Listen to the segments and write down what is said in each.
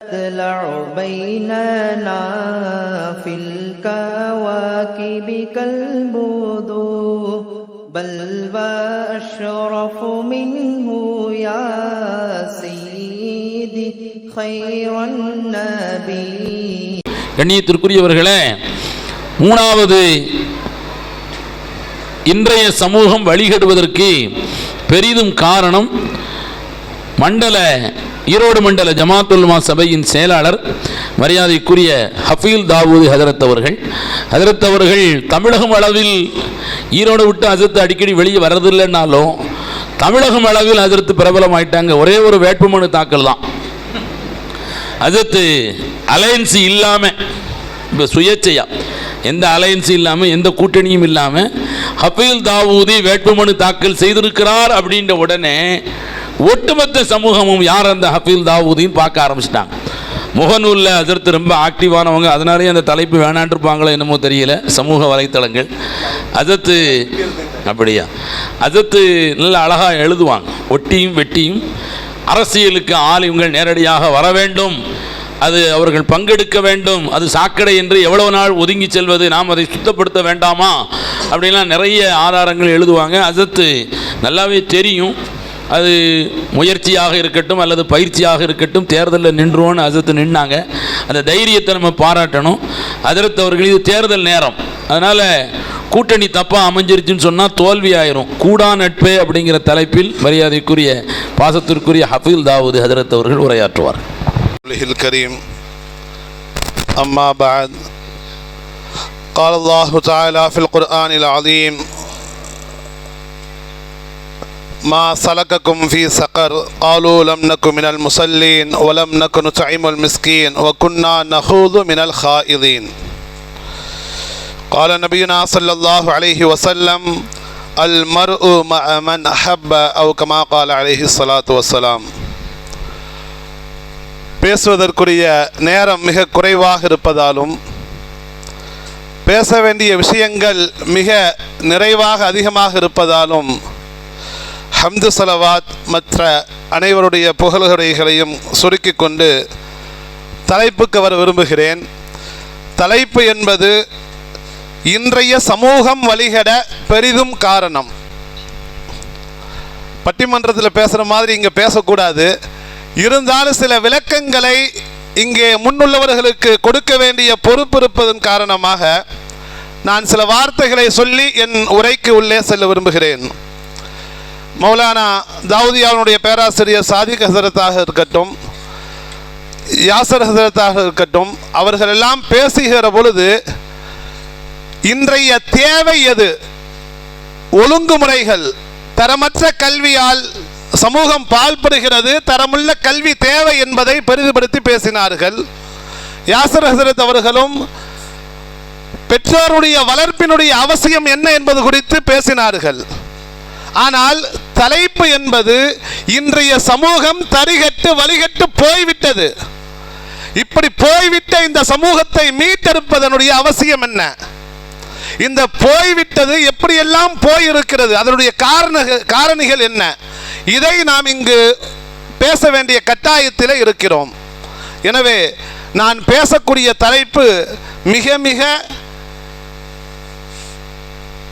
تطلع بيننا في الكواكب كالبدور بل وأشرف منه يا سيدي خير النبي கண்ணியத்திற்குரியவர்களே மூணாவது இன்றைய சமூகம் வழிகெடுவதற்கு பெரிதும் காரணம் மண்டல ஈரோடு மண்டல ஜமாத்துல்மா சபையின் செயலாளர் மரியாதைக்குரிய ஹஃபீல் தாவூதி ஹதரத் அவர்கள். ஹதரத் அவர்கள் தமிழகம் அளவில் ஈரோடு விட்டு அஜத்து அடிக்கடி வெளியே வர்றதில்லைன்னாலும் தமிழகம் அளவில் அதிர்த்து பிரபலமாயிட்டாங்க. ஒரே ஒரு வேட்புமனு தாக்கல் தான். அதத்து அலையன்ஸ் இல்லாமல் இப்போ சுயேட்சையா? எந்த அலையன்ஸ் இல்லாமல் எந்த கூட்டணியும் இல்லாமல் ஹபீல் தாவூதி வேட்புமனு தாக்கல் செய்திருக்கிறார் அப்படின்ற உடனே ஒட்டுமொத்த சமூகமும் யார் அந்த ஹபீல் தாவூதின்னு பார்க்க ஆரம்பிச்சிட்டாங்க. முகநூலில் அதிர்த்து ரொம்ப ஆக்டிவானவங்க அதனாலேயே அந்த தலைப்பு வேணான்ருப்பாங்களோ என்னமோ தெரியல சமூக வலைத்தளங்கள். அதத்து அப்படியா? அதத்து நல்ல அழகாக எழுதுவாங்க. ஒட்டியும் வெட்டியும் அரசியலுக்கு ஆலிம்கள் நேரடியாக வர வேண்டும். அது அவர்கள் பங்கெடுக்க வேண்டும். அது சாக்கடை என்று எவ்வளவு நாள் ஒதுங்கி செல்வது நாம் அதை சுத்தப்படுத்த வேண்டாமா? அப்படின்லாம் நிறைய ஆதாரங்கள் எழுதுவாங்க. அதத்து நல்லாவே தெரியும். அது முயற்சியாக இருக்கட்டும் அல்லது பயிற்சியாக இருக்கட்டும் தேர்தலில் நின்றுவோன்னு அசத்து நின்னாங்க அந்த தைரியத்தை நம்ம பாராட்டணும் அதிரத்து அவர்கள் இது தேர்தல் நேரம் அதனால் கூட்டணி தப்பாக அமைஞ்சிருச்சுன்னு சொன்னால் தோல்வி ஆயிரும் கூடா நட்பே அப்படிங்கிற தலைப்பில் மரியாதைக்குரிய பாசத்திற்குரிய ஹஃபீல் தாவூது ஹதரத் அவர்கள் உரையாற்றுவார் قوله الكريم أما بعد قال الله تعالى في القرآن العظيم ما سلككم في سقر قالوا لم نكن من المصلين ولم نكن نطعم المسكين وكنا نخوض من الخائضين قال نبينا صلى الله عليه وسلم المرء مع من أحب أو كما قال عليه الصلاة والسلام பேசுவதற்குரிய நேரம் மிக குறைவாக இருப்பதாலும் பேச வேண்டிய விஷயங்கள் மிக நிறைவாக அதிகமாக இருப்பதாலும் ஹம்து சலவாத் மற்ற அனைவருடைய புகழ்களைகளையும் சுருக்கி கொண்டு தலைப்புக்கு வர விரும்புகிறேன். தலைப்பு என்பது இன்றைய சமூகம் வழிகட பெரிதும் காரணம். பட்டிமன்றத்தில் பேசுகிற மாதிரி இங்கே பேசக்கூடாது. இருந்தாலும் சில விளக்கங்களை இங்கே முன்னுள்ளவர்களுக்கு கொடுக்க வேண்டிய பொறுப்பு இருப்பதன் காரணமாக நான் சில வார்த்தைகளை சொல்லி என் உரைக்கு உள்ளே செல்ல விரும்புகிறேன். மௌலானா தாவூதியாவுடைய பேராசிரியர் சாதிக் ஹசரத்தாக இருக்கட்டும் யாசர் ஹசரத்தாக இருக்கட்டும் அவர்கள் எல்லாம் பேசுகிற பொழுது இன்றைய தேவை எது? ஒழுங்குமுறைகள் தரமற்ற கல்வியால் சமூகம் பால்படுகிறது தரமுள்ள கல்வி தேவை என்பதை பெரிதுபடுத்தி பேசினார்கள். யாசர் ஹசரத் அவர்களும் பெற்றோருடைய வளர்ப்பினுடைய அவசியம் என்ன என்பது குறித்து பேசினார்கள். ஆனால் தலைப்பு என்பது இன்றைய சமூகம் தரிகட்டு வழிகட்டு போய்விட்டது. இப்படி போய்விட்ட இந்த சமூகத்தை மீட்டெடுப்பதனுடைய அவசியம் என்ன? இந்த போய்விட்டது எப்படியெல்லாம் போயிருக்கிறது? அதனுடைய காரண காரணிகள் என்ன? இதை நாம் இங்கு பேச வேண்டிய கட்டாயத்தில் இருக்கிறோம். எனவே நான் பேசக்கூடிய தலைப்பு மிக மிக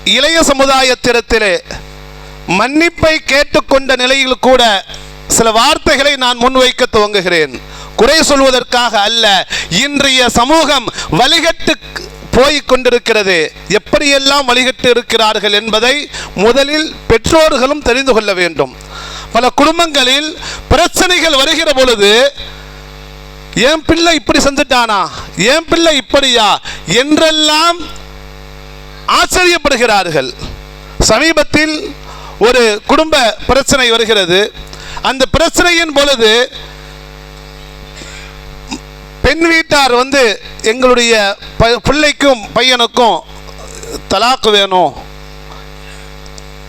இளைய சமுதாயத்திடத்திலே மன்னிப்பை கேட்டுக்கொண்ட நிலையில் கூட சில வார்த்தைகளை நான் முன்வைக்க துவங்குகிறேன். குறை சொல்வதற்காக அல்ல இன்றைய சமூகம் வழிகட்டு போய் கொண்டிருக்கிறது. எப்படியெல்லாம் வழிகட்டு இருக்கிறார்கள் என்பதை முதலில் பெற்றோர்களும் தெரிந்து கொள்ள வேண்டும். பல குடும்பங்களில் பிரச்சனைகள் வருகிற பொழுது என் பிள்ளை இப்படி செஞ்சுட்டானா? என் பிள்ளை இப்படியா? என்றெல்லாம் ஆச்சரியப்படுகிறார்கள். சமீபத்தில் ஒரு குடும்ப பிரச்சனை வருகிறது. அந்த பிரச்சனையின் பொழுது பெண் வீட்டார் வந்து எங்களுடைய ப- பிள்ளைக்கும் பையனுக்கும் தலாக்கு வேணும்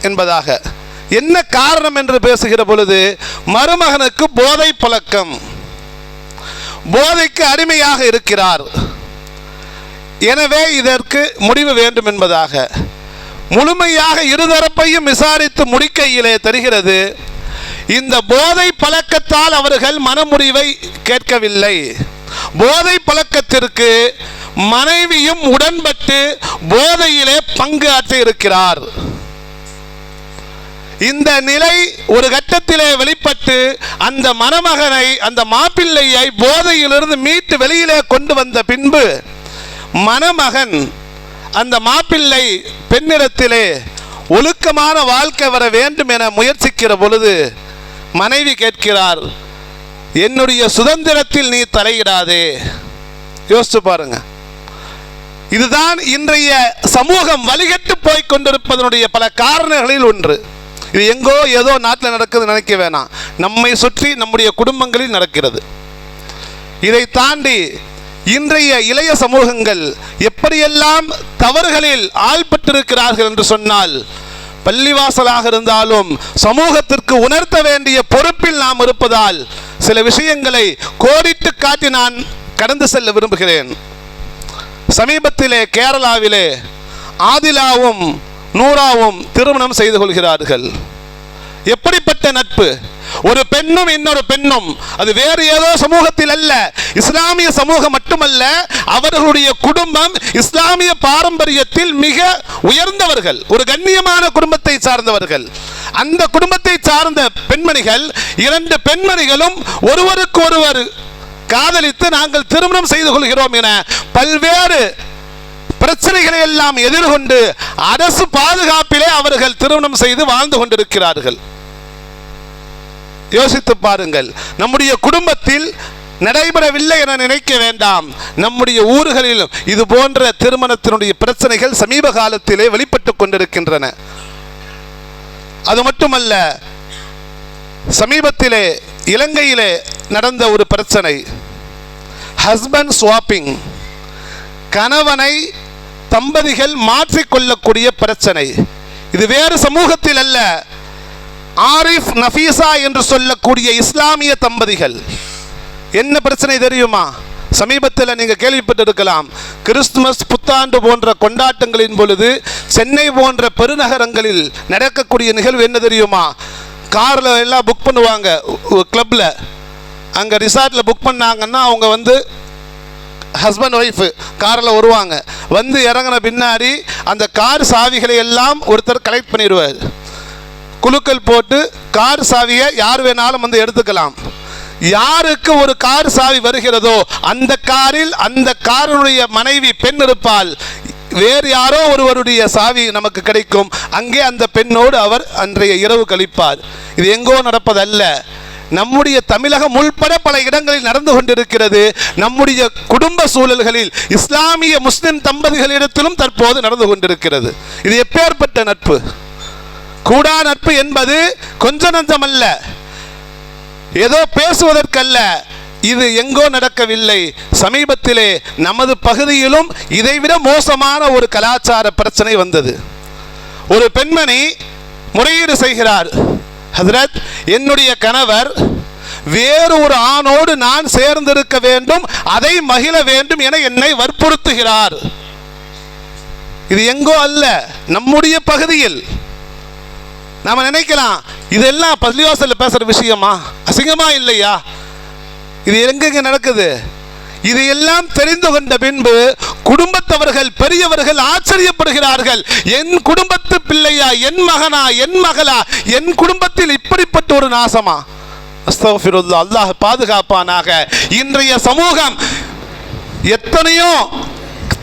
என்பதாக. என்ன காரணம் என்று பேசுகிற பொழுது மருமகனுக்கு போதை பழக்கம். போதைக்கு அடிமையாக இருக்கிறார். எனவே இதற்கு முடிவு வேண்டும் என்பதாக. முழுமையாக இருதரப்பையும் விசாரித்து முடிக்கையிலே தெரிகிறது இந்த போதை பழக்கத்தால் அவர்கள் மனமுறிவை கேட்கவில்லை. போதை பழக்கத்திற்கு மனைவியும் உடன்பட்டு போதையிலே பங்கு ஆற்றி இருக்கிறார். இந்த நிலை ஒரு கட்டத்திலே வெளிப்பட்டு அந்த மணமகனை அந்த மாப்பிள்ளையை போதையிலிருந்து மீட்டு வெளியிலே கொண்டு வந்த பின்பு மணமகன் அந்த மாப்பிள்ளை பெண்ணிடத்திலே ஒழுக்கமான வாழ்க்கை வர வேண்டும் என முயற்சிக்கிற பொழுது மனைவி கேட்கிறார் என்னுடைய சுதந்திரத்தில் நீ தலையிடாதே. யோசிச்சு பாருங்க. இதுதான் இன்றைய சமூகம் வழிகட்டு போய் கொண்டிருப்பதனுடைய பல காரணங்களில் ஒன்று. இது எங்கோ ஏதோ நாட்டில் நடக்குது நினைக்க வேணாம். நம்மை சுற்றி நம்முடைய குடும்பங்களில் நடக்கிறது. இதை தாண்டி இன்றைய இளைய சமூகங்கள் எப்படியெல்லாம் தவறுகளில் ஆள்பட்டிருக்கிறார்கள் என்று சொன்னால் பள்ளிவாசலாக இருந்தாலும் சமூகத்திற்கு உணர்த்த வேண்டிய பொறுப்பில் நாம் இருப்பதால் சில விஷயங்களை கோடிட்டு காட்டி நான் கடந்து செல்ல விரும்புகிறேன். சமீபத்திலே கேரளாவிலே ஆதிலாவும் நூறாவும் திருமணம் செய்து கொள்கிறார்கள். எப்படிப்பட்ட நட்பு? ஒரு பெண்ணும் இன்னொரு பெண்ணும். அது வேறு ஏதோ சமூகத்தில் அல்ல. இஸ்லாமிய சமூகம் மட்டுமல்ல அவர்களுடைய குடும்பம் இஸ்லாமிய பாரம்பரியத்தில் மிக உயர்ந்தவர்கள் ஒரு கண்ணியமான குடும்பத்தை சார்ந்தவர்கள். அந்த குடும்பத்தை சார்ந்த பெண்மணிகள் இரண்டு பெண்மணிகளும் ஒருவருக்கு ஒருவர் காதலித்து நாங்கள் திருமணம் செய்து கொள்கிறோம் என பல்வேறு பிரச்சனைகளை எல்லாம் எதிர்கொண்டு அரசு பாதுகாப்பிலே அவர்கள் திருமணம் செய்து வாழ்ந்து கொண்டிருக்கிறார்கள். யோசித்து பாருங்கள். நம்முடைய குடும்பத்தில் நடைபெறவில்லை என நினைக்க வேண்டாம். நம்முடைய ஊர்களிலும் இது போன்ற திருமணத்தினுடைய பிரச்சனைகள் சமீப காலத்திலே வெளிப்பட்டு கொண்டிருக்கின்றன. அது மட்டுமல்ல சமீபத்திலே இலங்கையிலே நடந்த ஒரு பிரச்சனை. ஹஸ்பண்ட் ஸ்வாப்பிங் கணவனை தம்பதிகள் மாற்றிக்கொள்ளக்கூடிய பிரச்சனை. இது வேறு சமூகத்தில் அல்ல ஆரிஃப் நஃபீசா என்று சொல்லக்கூடிய இஸ்லாமிய தம்பதிகள் என்ன பிரச்சனை தெரியுமா? சமீபத்தில் நீங்கள் கேள்விப்பட்டிருக்கலாம் கிறிஸ்துமஸ் புத்தாண்டு போன்ற கொண்டாட்டங்களின் பொழுது சென்னை போன்ற பெருநகரங்களில் நடக்கக்கூடிய நிகழ்வு என்ன தெரியுமா? காரில் எல்லாம் புக் பண்ணுவாங்க கிளப்பில் அங்கே ரிசார்ட்டில் புக் பண்ணாங்கன்னா அவங்க வந்து ஹஸ்பண்ட் ஒய்ஃபு காரில் வருவாங்க. வந்து இறங்கின பின்னாடி அந்த கார் சாவிகளை எல்லாம் ஒருத்தர் கலெக்ட் பண்ணிடுவார். குழுக்கள் போட்டு கார் சாவியை யார் வேணாலும் வந்து எடுத்துக்கலாம். யாருக்கு ஒரு கார் சாவி வருகிறதோ அந்த காரில் அந்த காருடைய மனைவி பெண் இருப்பால் வேறு யாரோ ஒருவருடைய சாவி நமக்கு கிடைக்கும். அங்கே அந்த பெண்ணோடு அவர் அன்றைய இரவு கழிப்பார். இது எங்கோ நடப்பதல்ல. நம்முடைய தமிழகம் உள்பட பல இடங்களில் நடந்து கொண்டிருக்கிறது. நம்முடைய குடும்ப சூழல்களில் இஸ்லாமிய முஸ்லிம் தம்பதிகளிடத்திலும் தற்போது நடந்து கொண்டிருக்கிறது. இது எப்பேற்பட்ட நட்பு? கூடா நட்பு என்பது கொஞ்ச நஞ்சமல்ல. ஏதோ பேசுவதற்கல்ல. இது எங்கோ நடக்கவில்லை. சமீபத்திலே நமது பகுதியிலும் இதைவிட மோசமான ஒரு கலாச்சார பிரச்சனை வந்தது. ஒரு பெண்மணி முறையீடு செய்கிறார். ஹசரத் என்னுடைய கணவர் வேறு ஒரு ஆணோடு நான் சேர்ந்திருக்க வேண்டும் அதை மகிழ வேண்டும் என என்னை வற்புறுத்துகிறார். இது எங்கோ அல்ல நம்முடைய பகுதியில். நாம நினைக்கலாம் இதெல்லாம் பள்ளிவாசல்ல பேசுற விஷயமா? அசிங்கமா இல்லையா? இது எங்கெங்க நடக்குது? இதையெல்லாம் தெரிந்து கொண்ட பின்பு குடும்பத்தவர்கள் பெரியவர்கள் ஆச்சரியப்படுகிறார்கள். என் குடும்பத்து பிள்ளையா என் மகனா என் மகளா என் குடும்பத்தில் இப்படிப்பட்ட ஒரு நாசமா? அஸ்தஃபிருல்லா அல்லாஹ் பாதுகாப்பானாக. இன்றைய சமூகம் எத்தனையோ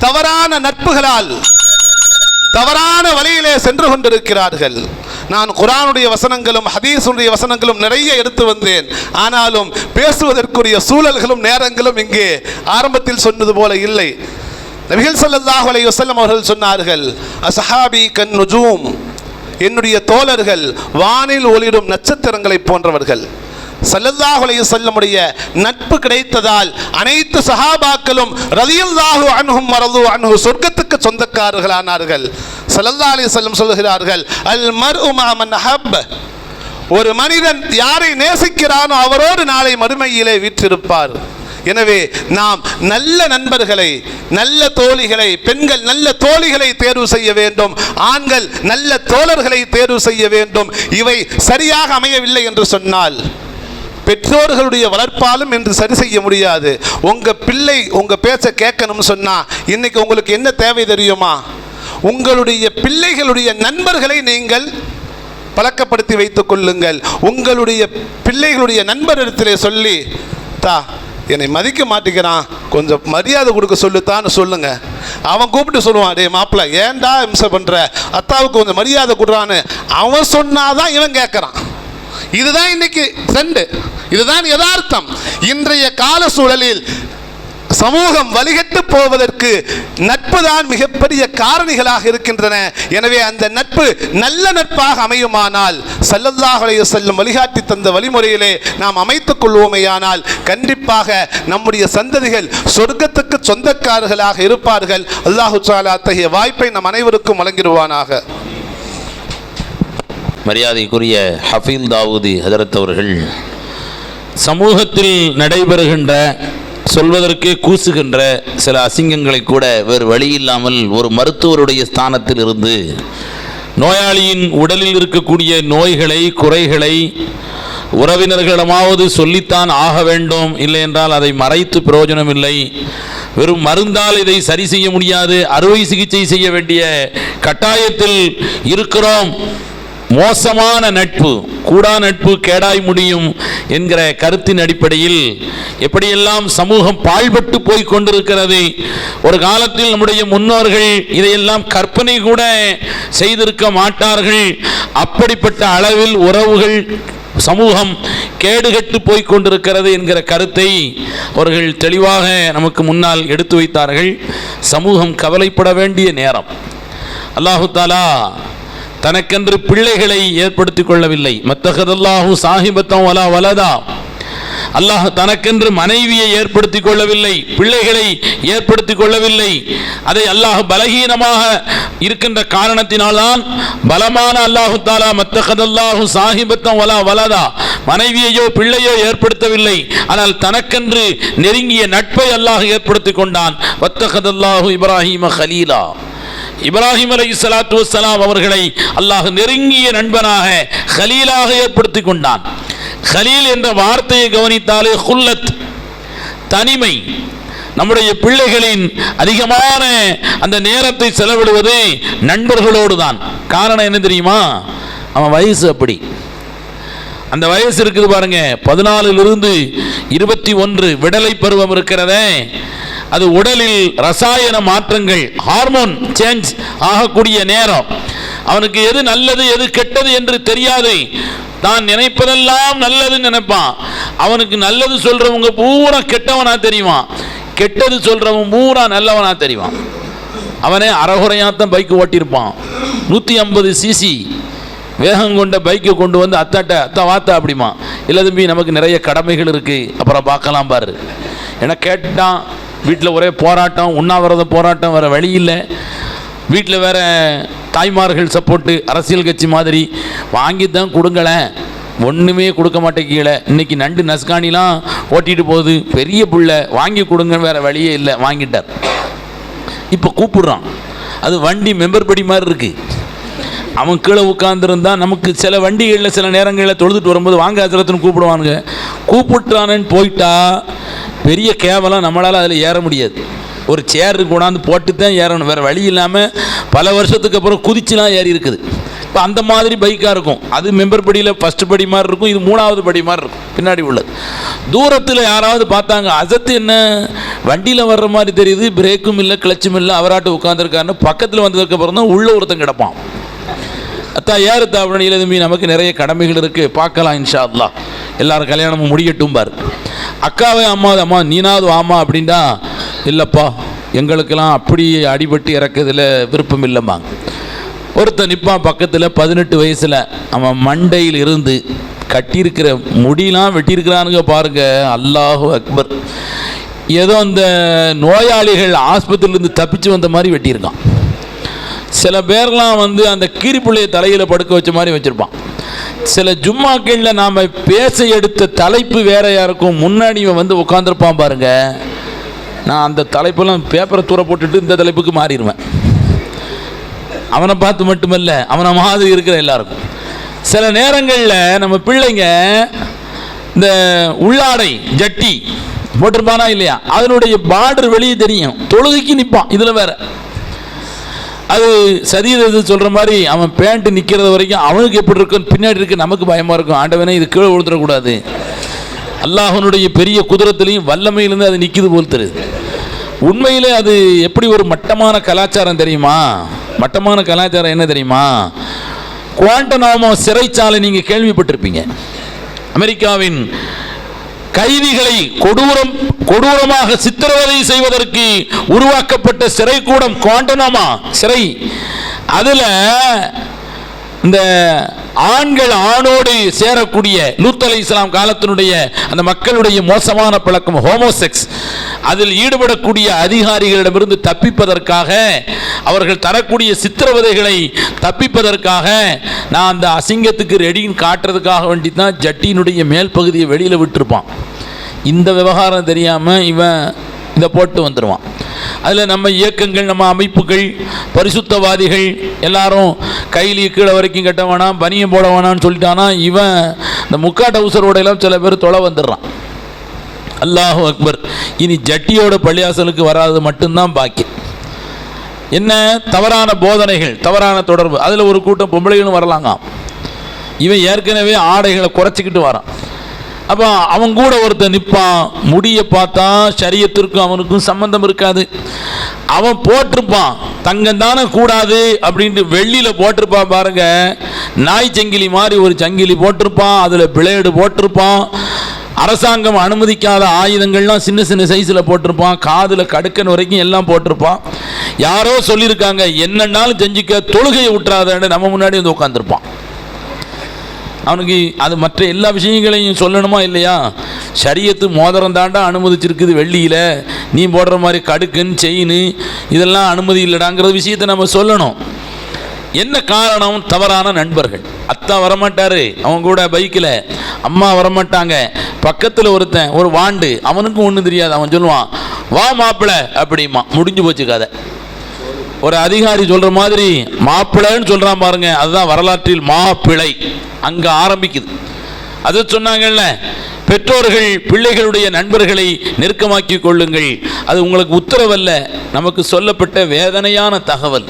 தவறான நட்புகளால் தவறான வழியிலே சென்று கொண்டிருக்கிறார்கள். நான் குரானுடைய வசனங்களும் ஹதீஸுடைய வசனங்களும் நிறைய எடுத்து வந்தேன். ஆனாலும் பேசுவதற்குரிய சூழல்களும் நேரங்களும் இங்கே ஆரம்பத்தில் சொன்னது போல இல்லை. நபிகள் ஸல்லல்லாஹு அலைஹி வசல்லம் அவர்கள் சொன்னார்கள் அசஹாபி கன் நுஜூம். என்னுடைய தோழர்கள் வானில் ஒளிரும் நட்சத்திரங்களைப் போன்றவர்கள். ஸல்லல்லாஹு செல்லமுடைய நட்பு கிடைத்ததால் அனைத்து சஹாபாக்களும் ரதியுல்லாஹு அன்ஹும் மரது அன்ஹு சொர்க்கத்துக்கு சொந்தக்காரர்களானார்கள். சல்லல்லா அலைஹி செல்லம் சொல்கிறார்கள் அல் மர் உமாமன் ஹப். ஒரு மனிதன் யாரை நேசிக்கிறானோ அவரோடு நாளை மறுமையிலே வீற்றிருப்பார். எனவே நாம் நல்ல நண்பர்களை நல்ல தோழிகளை பெண்கள் நல்ல தோழிகளை தேர்வு செய்ய வேண்டும் ஆண்கள் நல்ல தோழர்களை தேர்வு செய்ய வேண்டும். இவை சரியாக அமையவில்லை என்று சொன்னால் பெற்றோர்களுடைய வளர்ப்பாலும் என்று சரி செய்ய முடியாது. உங்க பிள்ளை உங்க பேச்சை கேட்கணும்னு சொன்னா இன்னைக்கு உங்களுக்கு என்ன தேவை தெரியுமா? உங்களுடைய பிள்ளைகளுடைய நண்பர்களை நீங்கள் பழக்கப்படுத்தி வைத்துக் கொள்ளுங்கள். உங்களுடைய பிள்ளைகளுடைய நண்பரிடத்திலே சொல்லி தா என்னை மதிக்க மாட்டேங்கிறான். கொஞ்சம் மரியாதை கொடுக்க சொல்லுத்தான்னு சொல்லுங்க. அவன் கூப்பிட்டு சொல்லுவான் டே மாப்பிள்ள ஏன்டா இம்சை பண்ற? அத்தாவுக்கு கொஞ்சம் மரியாதை கொடுறான்னு. அவன் சொன்னாதான் இவன் கேட்கறான். இதுதான் இன்னைக்கு ட்ரெண்டு இதுதான் யதார்த்தம். இன்றைய கால சூழலில் சமூகம் வழிகட்டு போவதற்கு நட்பு தான் மிகப்பெரிய காரணிகளாக இருக்கின்றன. எனவே அந்த நட்பு நல்ல நட்பாக அமையுமானால் சல்லல்லாஹுடைய செல்லும் வழிகாட்டி தந்த வழிமுறையிலே நாம் அமைத்துக் கொள்வோமேயானால் கண்டிப்பாக நம்முடைய சந்ததிகள் சொர்க்கத்துக்கு சொந்தக்காரர்களாக இருப்பார்கள். அல்லாஹு சாலா அத்தகைய வாய்ப்பை நம் அனைவருக்கும் வழங்கிடுவானாக. மரியாதைக்குரிய ஹஃபீல் தாவூதி ஹதரத் அவர்கள் சமூகத்தில் நடைபெறுகின்ற சொல்வதற்கே கூசுகின்ற சில அசிங்கங்களை கூட வேறு வழி இல்லாமல் ஒரு மருத்துவருடைய ஸ்தானத்தில் இருந்து நோயாளியின் உடலில் இருக்கக்கூடிய நோய்களை குறைகளை உறவினர்களிடமாவது சொல்லித்தான் ஆக வேண்டும். இல்லை என்றால் அதை மறைத்து பிரயோஜனம் இல்லை வெறும் மருந்தால் இதை சரி செய்ய முடியாது. அறுவை சிகிச்சை செய்ய வேண்டிய கட்டாயத்தில் இருக்கிறோம். மோசமான நட்பு கூடா நட்பு கேடாய் முடியும் என்கிற கருத்தின் அடிப்படையில் எப்படியெல்லாம் சமூகம் பாழ்பட்டு போய் கொண்டிருக்கிறது ஒரு காலத்தில் நம்முடைய முன்னோர்கள் இதையெல்லாம் கற்பனை கூட செய்திருக்க மாட்டார்கள். அப்படிப்பட்ட அளவில் உறவுகள் சமூகம் கேடுகட்டு போய் கொண்டிருக்கிறது என்கிற கருத்தை அவர்கள் தெளிவாக நமக்கு முன்னால் எடுத்து வைத்தார்கள். சமூகம் கவலைப்பட வேண்டிய நேரம். அல்லாஹு தாலா தனக்கென்று பிள்ளைகளை ஏற்படுத்திக் கொள்ளவில்லை. மத்தகதல்லாஹு சாஹிபத்தம் வலா வலதா. அல்லாஹ் தனக்கென்று மனைவியை ஏற்படுத்திக் கொள்ளவில்லை பிள்ளைகளை ஏற்படுத்திக் கொள்ளவில்லை. அதை அல்லாஹ் பலகீனமாக இருக்கின்ற காரணத்தினால்தான் பலமான அல்லாஹு தாலா மத்தகதல்லாஹு சாஹிபத்தம் வலா வலதா. மனைவியையோ பிள்ளையோ ஏற்படுத்தவில்லை. ஆனால் தனக்கென்று நெருங்கிய நட்பை அல்லாஹ் ஏற்படுத்திக் கொண்டான். வத்தகதல்லாஹு இப்ராஹிம ஹலீலா. இப்ராஹிம் அலை சலாத்து வசலாம் அவர்களை அல்லாஹ் நெருங்கிய நண்பனாக ஹலீலாக ஏற்படுத்தி கொண்டான். ஹலீல் என்ற வார்த்தையை கவனித்தாலே ஹுல்லத் தனிமை நம்முடைய பிள்ளைகளின் அதிகமான அந்த நேரத்தை செலவிடுவது நண்பர்களோடு தான் காரணம் என்ன தெரியுமா? அவன் வயசு அப்படி. அந்த வயசு இருக்குது பாருங்க பதினாலிலிருந்து இருபத்தி ஒன்று விடலை பருவம் இருக்கிறதே. அது உடலில் ரசாயன மாற்றங்கள் ஹார்மோன் சேஞ்ச் ஆகக்கூடிய நேரம். அவனுக்கு எது நல்லது எது கெட்டது என்று தெரியாது. தான் நினைப்பதெல்லாம் நல்லதுன்னு நினைப்பான். அவனுக்கு நல்லது சொல்றவங்க பூரா கெட்டவனா தெரியுவான். கெட்டது சொல்றவன் பூரா நல்லவனா தெரியுவான் அவனே அறகுறையாத்தான் பைக் ஓட்டியிருப்பான். நூற்றி ஐம்பது சிசி வேகம் கொண்ட பைக்கை கொண்டு வந்து அத்தாட்ட அத்தா வாத்தா அப்படிமா இல்லை தம்பி நமக்கு நிறைய கடமைகள் இருக்குது அப்புறம் பார்க்கலாம் பாரு. ஏன்னா கேட்டான் வீட்டில் ஒரே போராட்டம் உண்ணாவிரத போராட்டம் வேறு வழி இல்லை. வீட்டில் வேறு தாய்மார்கள் சப்போர்ட்டு அரசியல் கட்சி மாதிரி. வாங்கி தான் கொடுங்களேன் ஒன்றுமே கொடுக்க மாட்டேங்கீழ இன்றைக்கி நண்டு நஸ்கானிலாம் ஓட்டிகிட்டு போகுது. பெரிய பிள்ளை வாங்கி கொடுங்க வேறு வழியே இல்லை. வாங்கிட்டார். இப்போ கூப்பிடுறான். அது வண்டி மெம்பர் படி மாதிரி இருக்குது அவன் கீழே உட்காந்துருந்தா நமக்கு சில வண்டிகளில் சில நேரங்களில் தொழுதுட்டு வரும்போது வாங்க ஹசரத்துன்னு கூப்பிடுவானுங்க. கூப்பிட்டானேன்னு போயிட்டா பெரிய கேவலம் நம்மளால் அதில் ஏற முடியாது. ஒரு சேர் கொண்டாந்து போட்டு தான் ஏறணும். வேறு வழி இல்லாமல் பல வருஷத்துக்கு அப்புறம் குதிச்சுலாம் ஏறி இருக்குது. இப்போ அந்த மாதிரி பைக்காக இருக்கும். அது மெம்பர் படியில் ஃபஸ்ட்டு படி மாதிரி இருக்கும். இது மூணாவது படி மாதிரி இருக்கும். பின்னாடி உள்ளது. தூரத்தில் யாராவது பார்த்தாங்க அசத்து என்ன? வண்டியில் வர்ற மாதிரி தெரியுது. பிரேக்கும் இல்லை கிளச்சும் இல்லை. அவராட்டு உட்காந்துருக்காருன்னு பக்கத்தில் வந்ததுக்கப்புறம் தான் உள்ள ஒருத்தன் கிடப்பான். அத்தா ஏறு அப்படின்னு தம்பி? நமக்கு நிறைய கடமைகள் இருக்குது பார்க்கலாம் இன்ஷா அல்லா எல்லாரும் கல்யாணமும் முடியட்டும் பார். அக்காவே அம்மா அம்மா நீனாவது ஆமா அப்படின்டா இல்லைப்பா எங்களுக்கெல்லாம் அப்படி அடிபட்டு இறக்குறதுல விருப்பம் இல்லைம்மா. ஒருத்தன் நிற்பான் பக்கத்தில் பதினெட்டு வயசில் அவன் மண்டையில் இருந்து கட்டியிருக்கிற முடியெலாம் வெட்டியிருக்கிறானுங்க பாருங்க. அல்லாஹு அக்பர். ஏதோ அந்த நோயாளிகள் ஆஸ்பத்திரியிலேருந்து தப்பிச்சு வந்த மாதிரி வெட்டியிருக்கான். சில பேர்லாம் வந்து அந்த கீரிப்புள்ளையை தலையில் படுக்க வச்ச மாதிரி வச்சுருப்பான். சில ஜும்மாக்களில் நாம பேச எடுத்த தலைப்பு வேறையாக இருக்கும் முன்னாடி வந்து உட்காந்துருப்பான் பாருங்க. நான் அந்த தலைப்பெல்லாம் பேப்பரை தூர போட்டுட்டு இந்த தலைப்புக்கு மாறிடுவேன். அவனை பார்த்து மட்டுமல்ல அவனை மாதிரி இருக்கிற எல்லாருக்கும். சில நேரங்களில் நம்ம பிள்ளைங்க இந்த உள்ளாடை ஜட்டி போட்டிருப்பானா இல்லையா? அதனுடைய பார்டர் வெளியே தெரியும். தொழுகைக்கு நிற்பான் இதில் வேற. அது சதீரது சொல்கிற மாதிரி அவன் பேண்ட் நிற்கிறது வரைக்கும் அவனுக்கு எப்படி இருக்கும்? பின்னாடி இருக்கு நமக்கு பயமாக இருக்கும். ஆண்டவனே இது கீழே விழுந்துடக்கூடாது. அல்லாஹனுடைய பெரிய குதிரத்திலையும் வல்லமையிலேருந்து அது நிற்கிது போல் தெரியுது. உண்மையிலே அது எப்படி ஒரு மட்டமான கலாச்சாரம் தெரியுமா? மட்டமான கலாச்சாரம் என்ன தெரியுமா? குவாண்டனாமோ சிறைச்சாலை நீங்கள் கேள்விப்பட்டிருப்பீங்க. அமெரிக்காவின் கைதிகளை கொடூரம் கொடூரமாக சித்திரவதை செய்வதற்கு உருவாக்கப்பட்ட சிறை கூடம் குவாண்டனாமா சிறை. அதில் இந்த ஆண்கள் ஆணோடு சேரக்கூடிய லூத்தலை இஸ்லாம் காலத்தினுடைய அந்த மக்களுடைய மோசமான பழக்கம் ஹோமோசெக்ஸ் அதில் ஈடுபடக்கூடிய அதிகாரிகளிடமிருந்து தப்பிப்பதற்காக அவர்கள் தரக்கூடிய சித்திரவதைகளை தப்பிப்பதற்காக நான் அந்த அசிங்கத்துக்கு ரெடின்னு காட்டுறதுக்காக வேண்டி தான் ஜட்டியினுடைய மேல் பகுதியை வெளியில் விட்டுருப்பான். இந்த விவகாரம் தெரியாமல் இவன் இதை போட்டு வந்துடுவான் அதில் நம்ம இயக்கங்கள் நம்ம அமைப்புகள் பரிசுத்தவாதிகள் எல்லாரும் கையிலேயே கீழே வரைக்கும் கட்ட வேணாம் பனியம் போட வேணாம்னு சொல்லிட்டானா இவன் இந்த முக்காட்ட உசரோடையெல்லாம் சில பேர் தொலை வந்துடுறான். அல்லாஹு அக்பர். இனி ஜட்டியோட பள்ளியாசலுக்கு வராது மட்டும்தான் பாக்கி. என்ன? தவறான போதனைகள் தவறான தொடர்பு. அதில் ஒரு கூட்டம் பொம்பளைகளும் வரலாங்க இவன் ஏற்கனவே ஆடைகளை குறைச்சிக்கிட்டு வரான். அப்போ அவன் கூட ஒருத்தன் நிற்பான் முடியை பார்த்தா சரியத்திற்கும் அவனுக்கும் சம்பந்தம் இருக்காது. அவன் போட்டிருப்பான் தங்கம் தானே கூடாது அப்படின்ட்டு வெள்ளியில் போட்டிருப்பான் பாருங்க. நாய் சங்கிலி மாதிரி ஒரு சங்கிலி போட்டிருப்பான் அதில் பிளேடு போட்டிருப்பான். அரசாங்கம் அனுமதிக்காத ஆயுதங்கள்லாம் சின்ன சின்ன சைஸில் போட்டிருப்பான் காதில் கடுக்கன் வரைக்கும் எல்லாம் போட்டிருப்பான். யாரோ சொல்லியிருக்காங்க என்னன்னாலும் செஞ்சுக்க தொழுகையை விட்டுறாதன்னு நம்ம முன்னாடி வந்து உட்காந்துருப்பான் அவனுக்கு அது மற்ற எல்லா விஷயங்களையும் சொல்லணுமா இல்லையா? சரியத்து மோதிரம் தாண்டா அனுமதிச்சிருக்குது வெள்ளியில். நீ போடுற மாதிரி கடுக்குன்னு செயின் இதெல்லாம் அனுமதி இல்லைடாங்கிற விஷயத்தை நம்ம சொல்லணும். என்ன காரணம்? தவறான நண்பர்கள். அத்தா வரமாட்டாரு. அவன் கூட பைக்கில். அம்மா வரமாட்டாங்க. பக்கத்தில் ஒருத்தன் ஒரு வாண்டு. அவனுக்கும் ஒன்றும் தெரியாது. அவன் சொல்லுவான் வா மாப்பிள அப்படிமா முடிஞ்சு போச்சு கதை. ஒரு அதிகாரி சொல்ற மாதிரி மாப்பிள்ளைன்னு சொல்றான் பாருங்க அதுதான் வரலாற்றில் மாப்பிளை அங்க ஆரம்பிக்குது. அது சொன்னாங்கல்ல பெற்றோர்கள் பிள்ளைகளுடைய நண்பர்களை நெருக்கமாக்கி கொள்ளுங்கள். அது உங்களுக்கு உத்தரவல்ல நமக்கு சொல்லப்பட்ட வேதனையான தகவல்.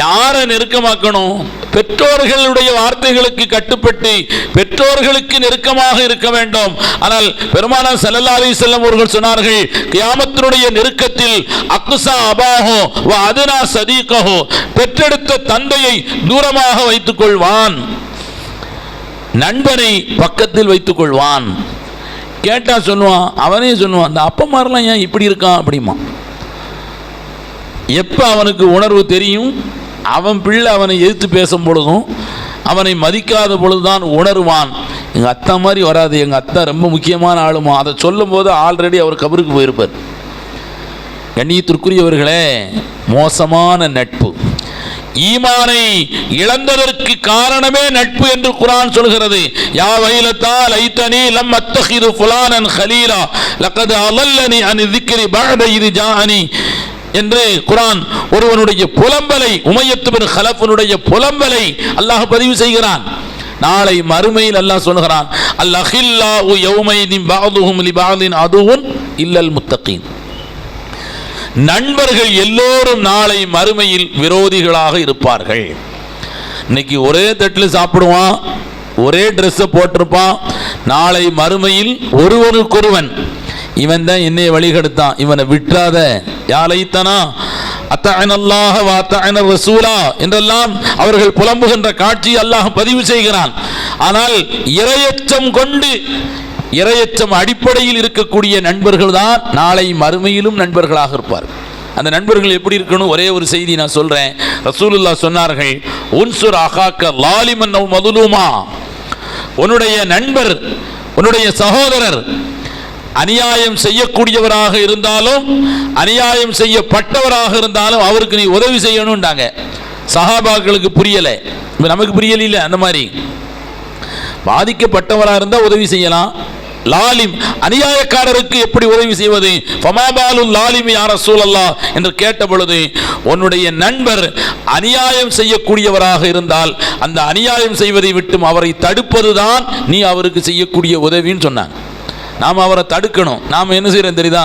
யாரை நெருக்கமாக்கணும்? பெற்றோர்களுடைய வார்த்தைகளுக்கு கட்டுப்பட்டு பெற்றோர்களுக்கு நெருக்கமாக இருக்க வேண்டும். ஆனால் பெருமானார் செல்லல்லா அலி செல்லம் அவர்கள் சொன்னார்கள் கியாமத்தினுடைய நெருக்கத்தில் அக்குசா அபாகோ அதுனா சதீகஹோ பெற்றெடுத்த தந்தையை தூரமாக வைத்துக் கொள்வான் நண்பனை பக்கத்தில் வைத்துக் கொள்வான் கேட்டா சொல்லுவான் அவனே சொல்லுவான் அந்த அப்பமாரெல்லாம் ஏன் இப்படி இருக்கான்? அப்படிமா எப்போ அவனுக்கு உணர்வு தெரியும்? அவன் பிள்ளை அவனை எதிர்த்து பேசும் பொழுதும் அவனை மதிக்காத பொழுதுதான் உணருவான். எங்கள் அத்தா மாதிரி வராது. எங்கள் அத்தா ரொம்ப முக்கியமான ஆளுமா. அதை சொல்லும்போது ஆல்ரெடி அவர் கபருக்கு போயிருப்பார். கண்ணியத்திற்குரியவர்களே மோசமான நட்பு. ஈமானை இழந்ததற்கு காரணமே நட்பு என்று குரான் சொல்கிறது. யா வைலத்தா லைத்தனி லம் அத்தஹிது ஃபுலானன் ஹலீலா. லக்கது அலல்லனி அனி திக்ரி பஅத இது ஜாஅனி. என்று குரான் ஒருவனுடைய புலம்பலை உமையத்து ஹலப்பனுடைய புலம்பலை அல்லாஹ் பதிவு செய்கிறான். நாளை மறுமையில் அல்லாஹ் சொல்கிறான் அல் அஹில்லாஹு யௌமைதின் பாதுஹும் லி பாதின் அதுவும் இல்லல் முத்தகீன். நண்பர்கள் எல்லோரும் நாளை மறுமையில் விரோதிகளாக இருப்பார்கள். இன்னைக்கு ஒரே தட்டில் சாப்பிடுவான் ஒரே ட்ரெஸ்ஸை போட்டிருப்பான் நாளை மறுமையில் ஒருவனுக்கொருவன். இவன் தான் என்னை வழிகெடுத்தான் இவனை விட்டுறாத. யாழைத்தனா அத்தஅனல்லாஹ வ ரசூலா என்றெல்லாம் அவர்கள் புலம்புகின்ற காட்சி அல்லாஹ் பதிவு செய்கிறான். ஆனால் இரையச்சம் கொண்டு இரையச்சம் அடிப்படையில் இருக்கக்கூடிய நண்பர்கள் தான் நாளை மறுமையிலும் நண்பர்களாக இருப்பார். அந்த நண்பர்கள் எப்படி இருக்கணும்? ஒரே ஒரு செய்தி நான் சொல்றேன். ரசூலுல்லா சொன்னார்கள் உன்சுர் அகாக்க லாலிமன் மதுலுமா. உன்னுடைய நண்பர் உன்னுடைய சகோதரர் அநியாயம் செய்யக்கூடியவராக இருந்தாலும் அநியாயம் செய்யப்பட்டவராக இருந்தாலும் அவருக்கு நீ உதவி செய்யணும்டாங்க சஹாபாக்களுக்கு புரியலை. இப்போ நமக்கு புரியல அந்த மாதிரி. பாதிக்கப்பட்டவராக இருந்தால் உதவி செய்யலாம். லாலிம் அநியாயக்காரருக்கு எப்படி உதவி செய்வது? ஃபமாபாலு லாலிம் யார சூழல்லா என்று கேட்ட பொழுது உன்னுடைய நண்பர் அநியாயம் செய்யக்கூடியவராக இருந்தால் அந்த அநியாயம் செய்வதை விட்டும் அவரை தடுப்பதுதான் நீ அவருக்கு செய்யக்கூடிய உதவின்னு சொன்னாங்க. நாம் அவரை தடுக்கணும். நாம் என்ன செய்கிறோம் தெரியுதா?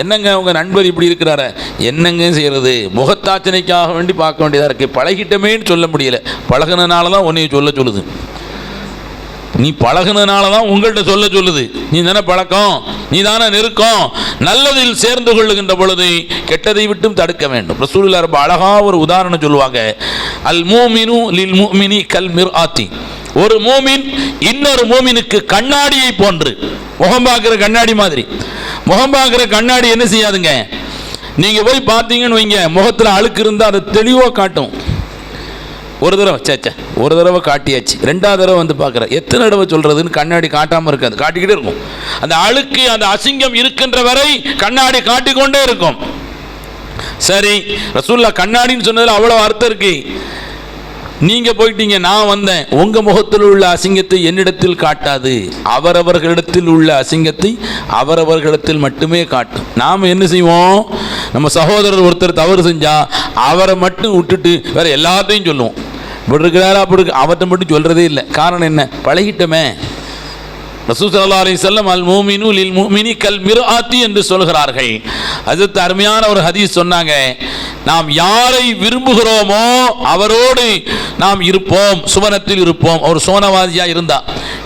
என்னங்க உங்கள் நண்பர் இப்படி இருக்கிறார? என்னங்க செய்கிறது முகத்தாச்சனைக்காக வேண்டி பார்க்க வேண்டியதாக இருக்குது பழகிட்டமேன்னு சொல்ல முடியல. பழகுனனால தான் உன்னைய சொல்ல சொல்லுது. நீ பழகினதுனால தான் உங்கள்கிட்ட சொல்ல சொல்லுது. நீ தானே பழக்கம்? நீ தானே நெருக்கம்? நல்லதில் சேர்ந்து கொள்ளுகின்ற பொழுது கெட்டதை விட்டும் தடுக்க வேண்டும். ரசூலுல்லாஹ் ரொம்ப அழகா ஒரு உதாரணம் சொல்லுவாங்க. அல் மூமினு லில் மூமினி கல் மிர் ஒரு மூமின் இன்னொரு மூமினுக்கு கண்ணாடியை போன்று. முகம் பார்க்குற கண்ணாடி மாதிரி. முகம் பார்க்குற கண்ணாடி என்ன செய்யாதுங்க? நீங்கள் போய் பார்த்தீங்கன்னு வைங்க முகத்தில் அழுக்கு இருந்தால் அதை தெளிவாக காட்டும். ஒரு தடவை சேச்சே ஒரு தடவை காட்டியாச்சு. ரெண்டாவது தடவை வந்து பார்க்குற. எத்தனை தடவை சொல்கிறதுன்னு கண்ணாடி காட்டாமல் இருக்காது. காட்டிக்கிட்டே இருக்கும். அந்த அழுக்கு அந்த அசிங்கம் இருக்கின்ற வரை கண்ணாடி காட்டிக்கொண்டே இருக்கும். சரி ரசூல்லா கண்ணாடின்னு சொன்னதில் அவ்வளோ அர்த்தம் இருக்குது நீங்கள் போயிட்டீங்க நான் வந்தேன். உங்கள் முகத்தில் உள்ள அசிங்கத்தை என்னிடத்தில் காட்டாது. அவரவர்களிடத்தில் உள்ள அசிங்கத்தை அவரவர்களிடத்தில் மட்டுமே காட்டும். நாம் என்ன செய்வோம்? நம்ம சகோதரர் ஒருத்தர் தவறு செஞ்சா அவரை மட்டும் விட்டுட்டு வேற எல்லாத்தையும் சொல்லுவோம். இப்படி இருக்கிறாரா அப்படி இருக்கு. அவர்கிட்ட மட்டும் சொல்கிறதே இல்லை. காரணம் என்ன? பழகிட்டோமே. ரசூல் ஸல்லல்லாஹு அலைஹி அல் மூமினு லில் மூமினி கல் மிர்ஆத்தி என்று சொல்கிறார்கள். அதுக்கு அருமையான ஒரு ஹதீஸ் சொன்னாங்க. நாம் யாரை விரும்புகிறோமோ அவரோடு நாம் இருப்போம் சுவனத்தில் இருப்போம். அவர் சோனவாதியா இருந்தா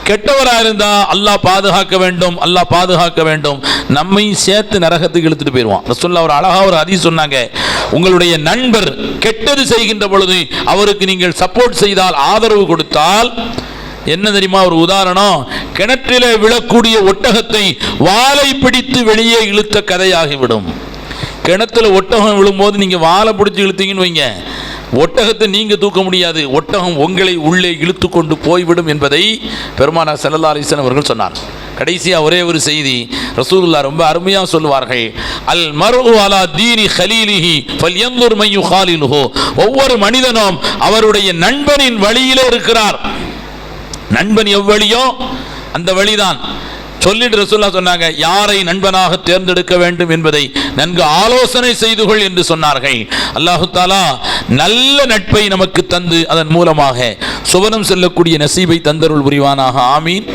கெட்டவராக இருந்தா அல்லாஹ் பாதுகாக்க வேண்டும் அல்லாஹ் பாதுகாக்க வேண்டும். நம்மை சேர்த்து நரகத்துக்கு இழுத்துட்டு போயிடுவான் ரசூல்லா ஒரு அழகா ஒரு ஹதீஸ் சொன்னாங்க. உங்களுடைய நண்பர் கெட்டது செய்கின்ற பொழுது அவருக்கு நீங்கள் சப்போர்ட் செய்தால் ஆதரவு கொடுத்தால் என்ன தெரியுமா ஒரு உதாரணம்? கிணற்றிலே விழக்கூடிய ஒட்டகத்தை வாளை பிடித்து வெளியே இழுத்த கதையாகிவிடும். கிணத்துல ஒட்டகம் விழும்போது நீங்க வாழை பிடிச்சி இழுத்தீங்கன்னு வைங்க. ஒட்டகத்தை நீங்க தூக்க முடியாது. ஒட்டகம் உங்களை உள்ளே இழுத்து கொண்டு போய்விடும் என்பதை பெருமானார் ஸல்லல்லாஹு அவர்கள் சொன்னார். கடைசியாக ஒரே ஒரு செய்தி. ரசூலுல்லா ரொம்ப அருமையாக சொல்லுவார்கள். அல் மர்உ அலா தீனி ஹலீலிஹி ஃபல்யன்துர் மை யுகாலிலுஹு ஒவ்வொரு மனிதனும் அவருடைய நண்பனின் வழியிலே இருக்கிறார். நண்பன் எவ்வழியோ அந்த வழிதான். சொல்லிட்டு ரசூல்லா சொன்னாங்க யாரை நண்பனாக தேர்ந்தெடுக்க வேண்டும் என்பதை நன்கு ஆலோசனை செய்து கொள் என்று சொன்னார்கள். அல்லாஹு தாலா நல்ல நட்பை நமக்கு தந்து அதன் மூலமாக சுவனம் செல்லக்கூடிய நசீபை தந்தருள் புரிவானாக. ஆமீன்.